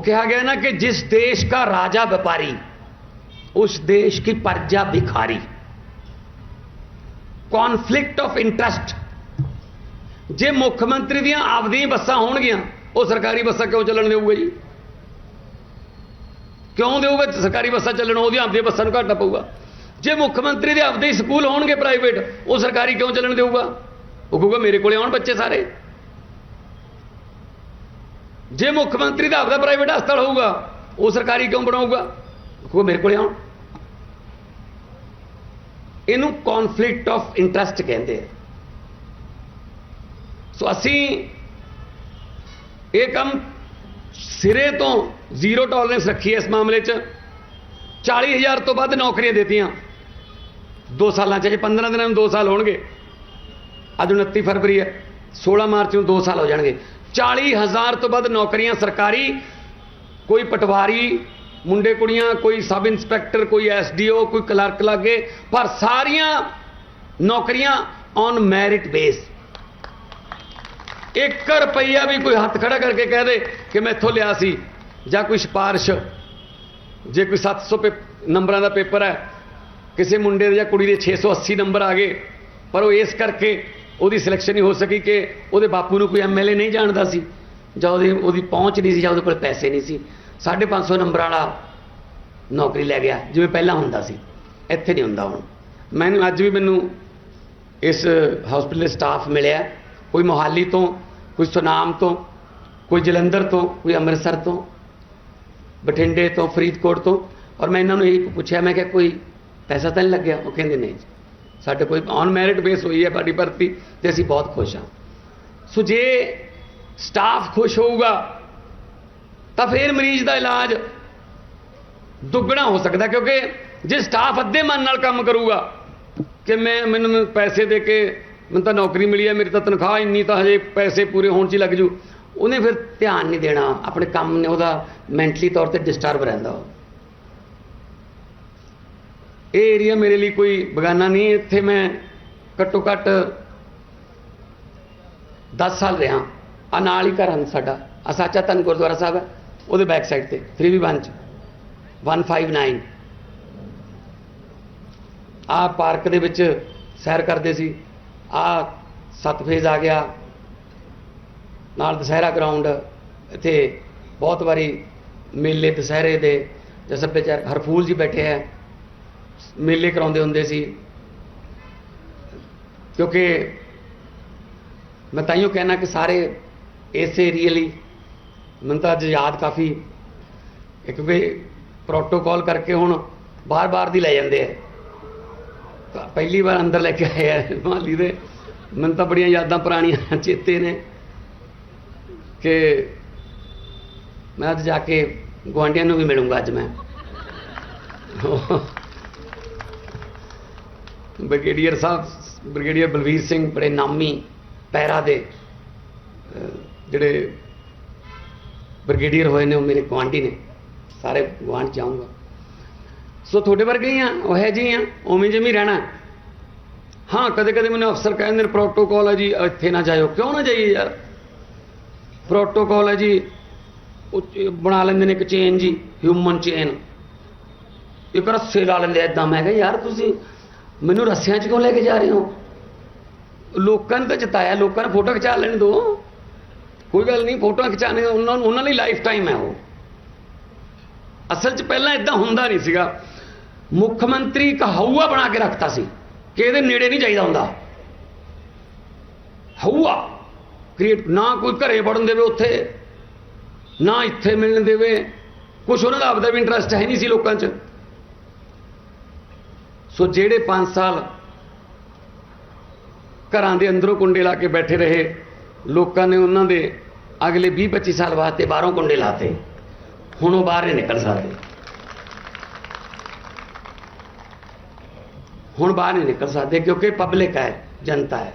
वो कहा गया ना कि जिस देश का राजा व्यापारी उस देश की प्रजा भिखारी ਕੌਨਫਲਿਕਟ ਆਫ ਇੰਟਰਸਟ ਜੇ ਮੁੱਖ ਮੰਤਰੀ ਦੀਆਂ ਆਪਦੀਆਂ ਹੀ ਬੱਸਾਂ ਹੋਣਗੀਆਂ ਉਹ ਸਰਕਾਰੀ ਬੱਸਾਂ ਕਿਉਂ ਚੱਲਣ ਦੇਊਗਾ ਜੀ ਕਿਉਂ ਦੇਊਗਾ ਸਰਕਾਰੀ ਬੱਸਾਂ ਚੱਲਣ ਉਹਦੀਆਂ ਆਪਦੀਆਂ ਬੱਸਾਂ ਨੂੰ ਘਾਟਾ ਪਊਗਾ ਜੇ ਮੁੱਖ ਮੰਤਰੀ ਦੇ ਆਪਦੇ ਹੀ ਸਕੂਲ ਹੋਣਗੇ ਪ੍ਰਾਈਵੇਟ ਉਹ ਸਰਕਾਰੀ ਕਿਉਂ ਚੱਲਣ ਦੇਊਗਾ ਉਹ ਕਹੂਗਾ ਮੇਰੇ ਕੋਲੇ ਆਉਣ ਬੱਚੇ ਸਾਰੇ ਜੇ ਮੁੱਖ ਮੰਤਰੀ ਦਾ ਆਪਦਾ ਪ੍ਰਾਈਵੇਟ ਹਸਪਤਾਲ ਹੋਊਗਾ, ਉਹ ਸਰਕਾਰੀ ਕਿਉਂ ਬਣਾਊਗਾ? ਉਹ ਮੇਰੇ ਕੋਲੇ ਆਉਣ। ਇਹਨੂੰ ਕਨਫਲਿਕਟ ਆਫ ਇੰਟਰਸਟ ਕਹਿੰਦੇ ਆ। ਸੋ ਅਸੀਂ ਇਹ ਕੰਮ ਸਿਰੇ ਤੋਂ ਜ਼ੀਰੋ ਟੋਲਰੈਂਸ ਰੱਖੀ ਹੈ ਇਸ ਮਾਮਲੇ 'ਚ। 40000 ਤੋਂ ਵੱਧ ਨੌਕਰੀਆਂ ਦਿੱਤੀਆਂ। 2 ਸਾਲਾਂ 'ਚ ਜੇ 15 ਦਿਨਾਂ ਨੂੰ 2 ਸਾਲ ਹੋਣਗੇ। ਅੱਜ 29 ਫਰਵਰੀ ਹੈ 16 ਮਾਰਚ ਨੂੰ 2 ਸਾਲ ਹੋ ਜਾਣਗੇ। 40000 ਤੋਂ ਵੱਧ ਨੌਕਰੀਆਂ ਸਰਕਾਰੀ, ਕੋਈ ਪਟਵਾਰੀ, ਮੁੰਡੇ ਕੁੜੀਆਂ, ਕੋਈ ਸਬ ਇੰਸਪੈਕਟਰ, ਕੋਈ ਐਸਡੀਓ, ਕੋਈ ਕਲਰਕ ਲਾਗੇ, ਪਰ ਸਾਰੀਆਂ ਨੌਕਰੀਆਂ ਔਨ ਮੈਰਿਟ ਬੇਸ 1 ਰੁਪਈਆ ਵੀ ਕੋਈ ਹੱਥ ਖੜਾ ਕਰਕੇ ਕਹਿ ਦੇ ਕਿ ਮੈਂ ਇੱਥੋਂ ਲਿਆ ਸੀ, ਜਾਂ ਕੋਈ ਸਿਫਾਰਿਸ਼। ਜੇ ਕੋਈ 700 ਪੇ ਨੰਬਰਾਂ ਦਾ ਪੇਪਰ ਹੈ, ਕਿਸੇ ਮੁੰਡੇ ਦੇ ਜਾਂ ਕੁੜੀ ਦੇ 680 ਨੰਬਰ ਆ ਗਏ, ਪਰ ਉਹ ਇਸ ਕਰਕੇ ਉਹਦੀ ਸਿਲੈਕਸ਼ਨ ਨਹੀਂ ਹੋ ਸਕੀ ਕਿ ਉਹਦੇ ਬਾਪੂ ਨੂੰ ਕੋਈ ਐਮਐਲਏ ਨਹੀਂ ਜਾਣਦਾ ਸੀ। ਜਾਂ ਉਹਦੀ ਉਹਦੀ ਪਹੁੰਚ ਨਹੀਂ ਸੀ ਜਾਂ ਉਹਦੇ ਕੋਲ ਪੈਸੇ ਨਹੀਂ ਸੀ। 550 ਨੰਬਰ ਵਾਲਾ ਨੌਕਰੀ ਲੈ ਗਿਆ, ਜਿਵੇਂ ਪਹਿਲਾਂ ਹੁੰਦਾ ਸੀ। ਇੱਥੇ ਨਹੀਂ ਹੁੰਦਾ ਹੁਣ। ਮੈਨੂੰ ਅੱਜ ਵੀ ਮੈਨੂੰ ਇਸ ਹਸਪੀਟਲ ਦੇ ਸਟਾਫ ਮਿਲਿਆ। ਕੋਈ ਮੋਹਾਲੀ ਤੋਂ, ਕੋਈ ਸੁਨਾਮ ਤੋਂ, ਕੋਈ ਜਲੰਧਰ ਤੋਂ, ਕੋਈ ਅੰਮ੍ਰਿਤਸਰ ਤੋਂ, ਬਠਿੰਡੇ ਤੋਂ, ਫਰੀਦਕੋਟ ਤੋਂ। ਔਰ ਮੈਂ ਇਹਨਾਂ ਨੂੰ ਇਹ ਪੁੱਛਿਆ, ਮੈਂ ਕਿਹਾ, ਕੋਈ ਪੈਸਾ ਤਾਂ ਨਹੀਂ ਲੱਗਿਆ? ਉਹ ਕਹਿੰਦੇ, ਨਹੀਂ ਸਾਡੇ ਕੋਈ ਔਨ ਮੈਰਿਟ ਬੇਸ ਹੋਈ ਹੈ ਸਾਡੀ ਭਰਤੀ ਤੇ ਅਸੀਂ ਬਹੁਤ ਖੁਸ਼ ਹਾਂ। ਸੋ ਜੇ ਸਟਾਫ ਖੁਸ਼ ਹੋਊਗਾ, ਤਾਂ ਫਿਰ ਮਰੀਜ਼ ਦਾ ਇਲਾਜ ਦੁੱਗਣਾ ਹੋ ਸਕਦਾ ਕਿਉਂਕਿ ਜੇ ਸਟਾਫ ਅੱਧੇ ਮਨ ਨਾਲ ਕੰਮ ਕਰੂਗਾ, ਕਿ ਮੈਂ, ਮੈਨੂੰ ਪੈਸੇ ਦੇ ਕੇ ਮੈਨੂੰ ਤਾਂ ਨੌਕਰੀ ਮਿਲੀ ਹੈ, ਮੇਰੀ ਤਾਂ ਤਨਖਾਹ ਇੰਨੀ ਤਾਂ ਹਜੇ ਪੈਸੇ ਪੂਰੇ ਹੋਣ 'ਚ ਹੀ ਲੱਗ ਜੂ। ਉਹਨੇ ਫਿਰ ਧਿਆਨ ਨਹੀਂ ਦੇਣਾ, ਆਪਣੇ ਕੰਮ ਨੇ ਉਹਦਾ ਮੈਂਟਲੀ ਤੌਰ ਤੇ ਡਿਸਟਰਬ ਰਹਿੰਦਾ ਉਹ। ਇਹ ਏਰੀਆ ਮੇਰੇ ਲਈ ਕੋਈ ਬਗਾਨਾ ਨਹੀਂ ਇੱਥੇ ਮੈਂ ਘੱਟੋ ਘੱਟ 10 ਸਾਲ ਰਿਹਾ। ਆ ਨਾਲ ਹੀ ਘਰ ਹਨ ਸਾਡਾ। ਆ ਸਾਚਾ ਤਨ ਗੁਰਦੁਆਰਾ ਸਾਹਿਬ ਹੈ ਉਹਦੇ ਬੈਕ ਸਾਈਡ ਤੇ 3v1 ਚ। 159 ਆ ਪਾਰਕ ਦੇ ਵਿੱਚ ਸੈਰ ਕਰਦੇ ਸੀ। ਆ ਸੱਤ ਫੇਜ਼ ਆ ਗਿਆ। ਨਾਲ ਦੁਸਹਿਰਾ ਗਰਾਊਂਡ ਇੱਥੇ ਬਹੁਤ ਵਾਰੀ ਮੇਲੇ, ਦੁਸਹਿਰੇ ਦੇ ਜਾਂ ਸੱਭਿਆਚਾਰ ਹਰਫੂਲ ਜੀ ਬੈਠੇ ਹੈ। ਮੇਲੇ ਕਰਾਉਂਦੇ ਹੁੰਦੇ ਸੀ। ਕਿਉਂਕਿ ਮੈਂ ਤਾਈਓ ਕਹਿਣਾ ਕਿ ਸਾਰੇ ਇਸ ਏਰੀਏ ਲਈ ਮੈਨੂੰ ਤਾਂ ਅੱਜ ਯਾਦ ਕਾਫੀ ਇੱਕ ਵੀ ਪ੍ਰੋਟੋਕਾਲ ਕਰਕੇ ਹੁਣ ਬਾਰ-ਬਾਰ ਦੀ ਲੈ ਜਾਂਦੇ ਆ। ਪਹਿਲੀ ਵਾਰ ਅੰਦਰ ਲੈ ਕੇ ਆਏ ਆ ਮਾਲੀ ਦੇ। ਮੈਨੂੰ ਤਾਂ ਬੜੀਆਂ ਯਾਦਾਂ ਪੁਰਾਣੀਆਂ ਚੇਤੇ ਨੇ ਕਿ ਮੈਂ ਅੱਜ ਜਾ ਕੇ ਗੁਆਂਢੀਆਂ ਨੂੰ ਵੀ ਮਿਲੂੰਗਾ ਅੱਜ ਮੈਂ। ਬ੍ਰਿਗੇਡੀਅਰ ਸਾਹਿਬ, ਬ੍ਰਿਗੇਡੀਅਰ ਬਲਵੀਰ ਸਿੰਘ ਬੜੇ ਨਾਮੀ ਪੈਰਾ ਦੇ ਜਿਹੜੇ ਬ੍ਰਿਗੇਡੀਅਰ ਹੋਏ ਨੇ, ਉਹ ਮੇਰੇ ਗੁਆਂਢੀ ਨੇ। ਸਾਰੇ ਗੁਆਂਢ ਜਾਊਂਗਾ। ਸੋ ਤੁਹਾਡੇ ਵਰਗੇ ਹੀ ਆ, ਉਹ ਹੈ ਜੀ ਆ, ਉਵੇਂ ਜਿਵੇਂ ਰਹਿਣਾ। ਹਾਂ ਕਦੇ ਕਦੇ ਮੈਨੂੰ ਅਫਸਰ ਕਹਿੰਦੇ ਨੇ, ਪ੍ਰੋਟੋਕਾਲ ਹੈ ਜੀ, ਇੱਥੇ ਨਾ ਜਾਇਓ। ਕਿਉਂ ਨਾ ਜਾਈਏ ਯਾਰ? ਪ੍ਰੋਟੋਕਾਲ ਹੈ ਜੀ, ਉਹ ਬਣਾ ਲੈਂਦੇ ਨੇ ਇੱਕ ਚੇਨ ਜੀ ਹਿਊਮਨ ਚੇਨ ਇੱਕ ਰੱਸੇ ਲਾ ਲੈਂਦੇ ਐਦਾਂ ਮੈਂ ਕਿਹਾ, ਯਾਰ ਤੁਸੀਂ ਮੈਨੂੰ ਰੱਸਿਆਂ 'ਚ ਕਿਉਂ ਲੈ ਕੇ ਜਾ ਰਹੇ ਹੋ? ਲੋਕਾਂ ਨੇ ਤਾਂ ਚਤਾਇਆ ਲੋਕਾਂ ਨੇ ਫੋਟੋ ਖਿਚਾ ਲੈਣ ਦੋ। ਕੋਈ ਗੱਲ ਨਹੀਂ, ਫੋਟੋਆਂ ਖਿਚਾਣੇ ਉਹਨਾਂ ਨੂੰ, ਉਹਨਾਂ ਲਈ ਲਾਈਫ ਟਾਈਮ ਹੈ ਉਹ। ਅਸਲ 'ਚ ਪਹਿਲਾਂ ਇਦਾਂ ਹੁੰਦਾ ਨਹੀਂ ਸੀਗਾ। ਮੁੱਖ ਮੰਤਰੀ ਇੱਕ ਹਊਆ ਬਣਾ ਕੇ ਰੱਖਤਾ ਸੀ, ਕਿ ਇਹਦੇ ਨੇੜੇ ਨਹੀਂ ਜਾਈਦਾ ਹੁੰਦਾ। ਹਊਆ ਕ੍ਰੀਏਟ ਨਾ ਕੋਈ ਘਰੇ ਵੜਨ ਦੇਵੇ ਉੱਥੇ, ਨਾ ਇੱਥੇ ਮਿਲਣ ਦੇਵੇ। ਕੁਝ ਉਹਨਾਂ ਦਾ ਆਪਦਾ ਵੀ ਇੰਟਰਸਟ ਹੈ ਨਹੀਂ ਸੀ ਲੋਕਾਂ 'ਚ। ਸੋ ਜਿਹੜੇ 5 ਸਾਲ ਘਰਾਂ ਦੇ ਅੰਦਰੋਂ ਕੁੰਡੇ ਲਾ ਕੇ ਬੈਠੇ ਰਹੇ, ਲੋਕਾਂ ਨੇ ਉਹਨਾਂ ਦੇ ਅਗਲੇ 20 25 ਸਾਲ ਵਾਸਤੇ ਬਾਹਰੋਂ ਕੁੰਡੇ ਲਾਤੇ। ਹੁਣ ਉਹ ਬਾਹਰ ਨਹੀਂ ਨਿਕਲ ਸਕਦੇ। ਹੁਣ ਬਾਹਰ ਨਹੀਂ ਨਿਕਲ ਸਕਦੇ ਕਿਉਂਕਿ ਪਬਲਿਕ ਹੈ, ਜਨਤਾ ਹੈ।